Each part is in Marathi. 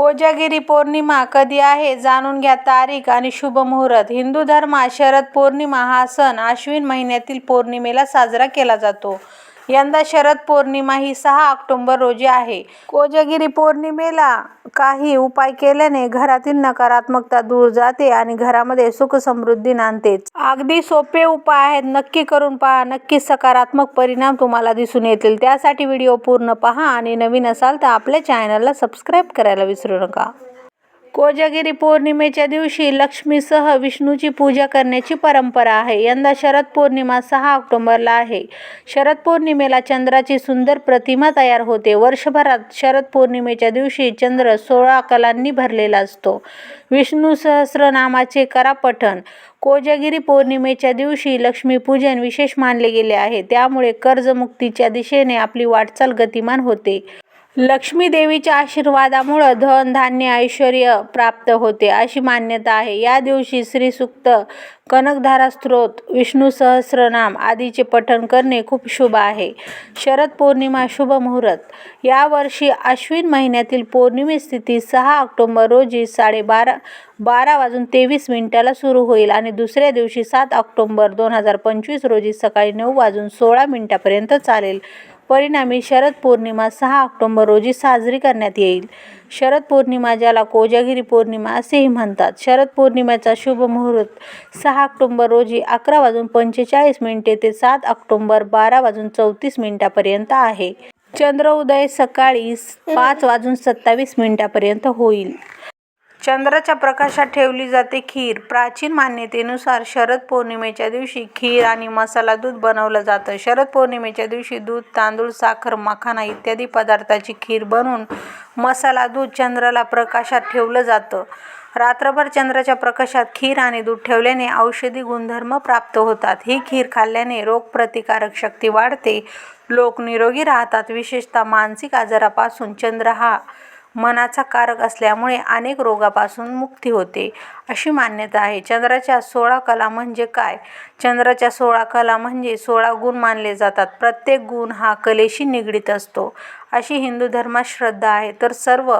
कोजागिरी पौर्णिमा कधी आहे जाणून घ्या तारीख आणि शुभ मुहूर्त. हिंदू धर्मात शरद पौर्णिमा हा सण आश्विन महिन्यातील पौर्णिमेला साजरा केला जातो. यंदा शरद पौर्णिमा ही सहा ऑक्टोबर रोजी आहे. कोजागिरी पौर्णिमेला काही उपाय केल्याने घरातील नकारात्मकता दूर जाते आणि घरामध्ये सुख समृद्धी नांदते. अगदी सोपे उपाय आहेत. नक्की करून पहा. नक्कीच सकारात्मक परिणाम तुम्हाला दिसून येतील. त्यासाठी व्हिडिओ पूर्ण पहा आणि नवीन असाल तर आपल्या चॅनलला सबस्क्राईब करायला विसरू नका. कोजागिरी पौर्णिमेच्या दिवशी लक्ष्मीसह विष्णूची पूजा करण्याची परंपरा आहे. यंदा शरद पौर्णिमा सहा ऑक्टोबरला आहे. शरद पौर्णिमेला चंद्राची सुंदर प्रतिमा तयार होते. वर्षभरात शरद पौर्णिमेच्या दिवशी चंद्र सोळा कलांनी भरलेला असतो. विष्णू सहस्रनामाचे करा पठण कोजागिरी पौर्णिमेच्या दिवशी लक्ष्मीपूजन विशेष मानले गेले आहे. त्यामुळे कर्जमुक्तीच्या दिशेने आपली वाटचाल गतिमान होते. लक्ष्मी देवीच्या आशीर्वादामुळं धन धान्य ऐश्वर प्राप्त होते अशी मान्यता आहे. या दिवशी श्रीसूक्त कनकधारा स्त्रोत विष्णू सहस्रनाम आदीचे पठण करणे खूप शुभ आहे. शरद पौर्णिमा शुभ मुहूर्त. यावर्षी आश्विन महिन्यातील पौर्णिमे स्थिती सहा ऑक्टोंबर रोजी साडेबारा बारा वाजून तेवीस मिनिटाला सुरू होईल आणि दुसऱ्या दिवशी सात ऑक्टोंबर दोन हजार पंचवीस रोजी सकाळी नऊ वाजून सोळा मिनिटापर्यंत चालेल. परिणामी शरद पौर्णिमा सहा ऑक्टोंबर रोजी साजरी करण्यात येईल. शरद पौर्णिमा ज्याला कोजागिरी पौर्णिमा असेही म्हणतात. शरद पौर्णिमेचा शुभ मुहूर्त सहा ऑक्टोंबर रोजी अकरा वाजून पंचेचाळीस मिनिटे ते सात ऑक्टोंबर बारा वाजून चौतीस मिनिटापर्यंत आहे. चंद्र उदय सकाळी पाच वाजून सत्तावीस मिनिटापर्यंत होईल. चंद्राच्या प्रकाशात ठेवली जाते खीर. प्राचीन मान्यतेनुसार शरद पौर्णिमेच्या दिवशी खीर आणि मसाला दूध बनवलं जातं. शरद पौर्णिमेच्या दिवशी दूध तांदूळ साखर मखाना इत्यादी पदार्थाची खीर बनवून मसाला दूध चंद्राला प्रकाशात ठेवलं जातं. रात्रभर चंद्राच्या प्रकाशात खीर आणि दूध ठेवल्याने औषधी गुणधर्म प्राप्त होतात. ही खीर खाल्ल्याने रोगप्रतिकारक शक्ती वाढते. लोक निरोगी राहतात. विशेषतः मानसिक आजारापासून चंद्र हा मनाचा कारक असल्यामुळे अनेक रोगापासून मुक्ती होते अशी मान्यता आहे. चंद्राच्या सोळा कला म्हणजे काय? चंद्राच्या सोळा कला म्हणजे सोळा गुण मानले जातात. प्रत्येक गुण हा कलेशी निगडीत असतो. अशी हिंदू धर्मात श्रद्धा आहे तर सर्व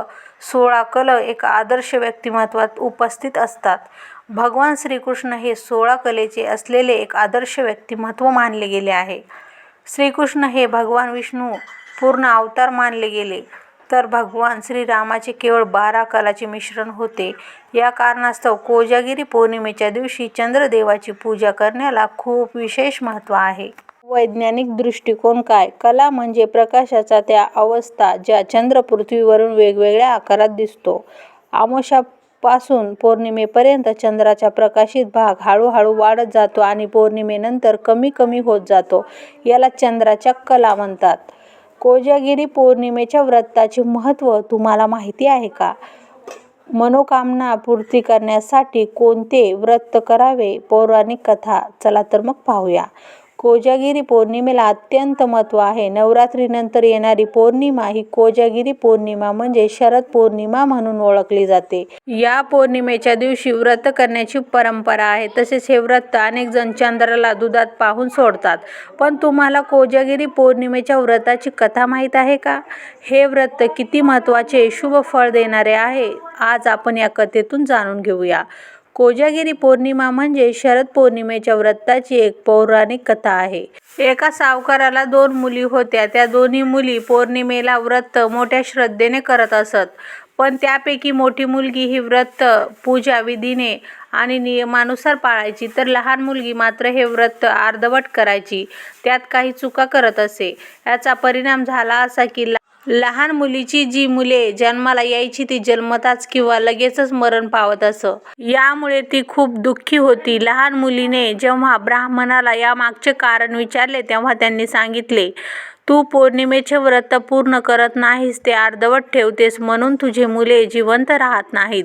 सोळा कल एका आदर्श व्यक्तिमत्वात उपस्थित असतात. भगवान श्रीकृष्ण हे सोळा कलेचे असलेले एक आदर्श व्यक्तिमत्व मानले गेले आहे. श्रीकृष्ण हे भगवान विष्णू पूर्ण अवतार मानले गेले. तर भगवान श्रीरामाचे केवळ बारा कलाचे मिश्रण होते. या कारणास्तव कोजागिरी पौर्णिमेच्या दिवशी चंद्रदेवाची पूजा करण्याला खूप विशेष महत्त्व आहे. वैज्ञानिक दृष्टिकोन काय? कला म्हणजे प्रकाशाचा त्या अवस्था ज्या चंद्र पृथ्वीवरून वेगवेगळ्या आकारात दिसतो. आमोशापासून पौर्णिमेपर्यंत चंद्राचा प्रकाशित भाग हळूहळू वाढत जातो आणि पौर्णिमेनंतर कमी कमी होत जातो. याला चंद्राच्या कला म्हणतात. कोजागिरी पौर्णिमेच्या व्रताचे महत्त्व तुम्हाला माहिती आहे का? मनोकामना पूर्ती करण्यासाठी कोणते व्रत करावे? पौराणिक कथा. चला तर मग पाहूया. कोजागिरी पौर्णिमेला अत्यंत महत्त्व आहे. नवरात्रीनंतर येणारी पौर्णिमा ही कोजागिरी पौर्णिमा म्हणजे शरद पौर्णिमा म्हणून ओळखली जाते. या पौर्णिमेच्या दिवशी व्रत करण्याची परंपरा आहे. तसेच हे व्रत अनेक जण चंद्राला दुधात पाहून सोडतात. पण तुम्हाला कोजागिरी पौर्णिमेच्या व्रताची कथा माहीत आहे का? हे व्रत किती महत्त्वाचे शुभ फळ देणारे आहे आज आपण या कथेतून जाणून घेऊया. कोजागिरी पौर्णिमा म्हणजे शरद पौर्णिमेच्या व्रताची एक पौराणिक कथा आहे. एका सावकाराला दोन मुली होत्या. त्या दोन्ही मुली पौर्णिमेला व्रत मोठ्या श्रद्धेने करत असत. पण त्यापैकी मोठी मुलगी ही व्रत पूजा विधीने आणि नियमानुसार पाळायची. तर लहान मुलगी मात्र हे व्रत अर्धवट करायची. त्यात काही चुका करत असे. याचा परिणाम झाला असा की लहान मुलीची जी मुले जन्माला यायची ती जन्मताच किंवा लगेचच मरण पावत असं. यामुळे ती खूप दुःखी होती. लहान मुलीने जेव्हा ब्राह्मणाला यामागचे कारण विचारले तेव्हा त्यांनी सांगितले तू पौर्णिमेचे व्रत पूर्ण करत नाहीस ते अर्धवट ठेवतेस म्हणून तुझे मुले जिवंत राहत नाहीत.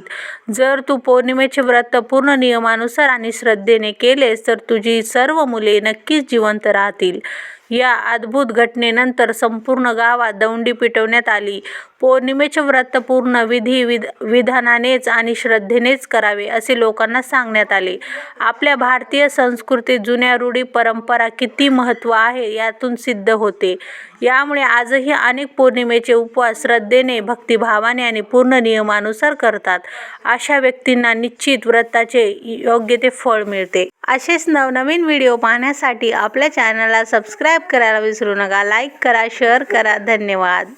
जर तू पौर्णिमेचे व्रत पूर्ण नियमानुसार आणि श्रद्धेने केलेस तर तुझी सर्व मुले नक्कीच जिवंत राहतील. या अद्भुत घटनेनंतर संपूर्ण गावात दौंडी पिटवण्यात आली. पौर्णिमेचे व्रत पूर्ण विधी विधानानेच आणि श्रद्धेनेच करावे असे लोकांना सांगण्यात आले. आपल्या भारतीय संस्कृतीत जुन्या रूढी परंपरा किती महत्त्व आहे यातून सिद्ध होते. यामुळे आजही अनेक पौर्णिमेचे उपवास श्रद्धेने, भक्तिभावाने आणि पूर्ण नियमानुसार करतात. अशा व्यक्तींना निश्चित व्रताचे योग्य ते फळ मिळते. असेच नवनवीन व्हिडिओ पाहण्यासाठी आपल्या चॅनलला सबस्क्राईब करायला विसरू नका. लाईक करा, शेअर करा. धन्यवाद.